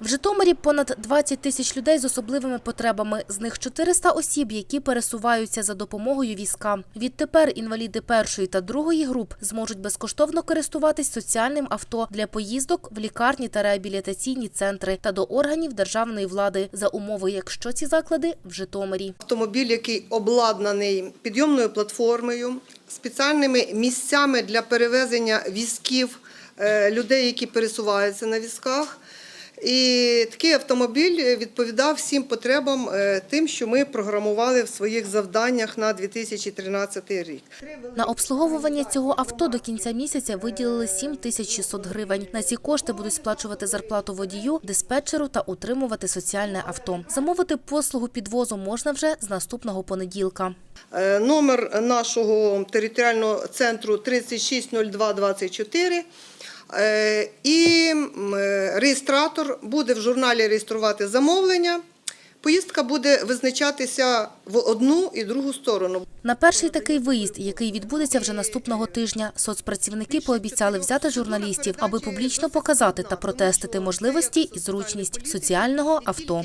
В Житомирі понад 20 тисяч людей з особливими потребами. З них 400 осіб, які пересуваються за допомогою візка. Відтепер інваліди першої та другої груп зможуть безкоштовно користуватись соціальним авто для поїздок в лікарні та реабілітаційні центри та до органів державної влади за умови, якщо ці заклади в Житомирі. Автомобіль, який обладнаний підйомною платформою, спеціальними місцями для перевезення візків е, людей, які пересуваються на візках. І такий автомобіль відповідав всім потребам е, тим, що ми програмували в своїх завданнях на 2013 рік. На обслуговування цього авто до кінця місяця виділили 7 тисяч 600 гривень. На ці кошти будуть сплачувати зарплату водію, диспетчеру та утримувати соціальне авто. Замовити послугу підвозу можна вже з наступного понеділка. Е, Номер нашого територіального центру 360224. Е, І е, реєстратор буде в журналі реєструвати замовлення. Поїздка буде визначатися в одну і другу сторону. На перший такий виїзд, який відбудеться вже наступного тижня, соцпрацівники пообіцяли взяти журналістів, аби публічно показати та протестити можливості і зручність соціального авто.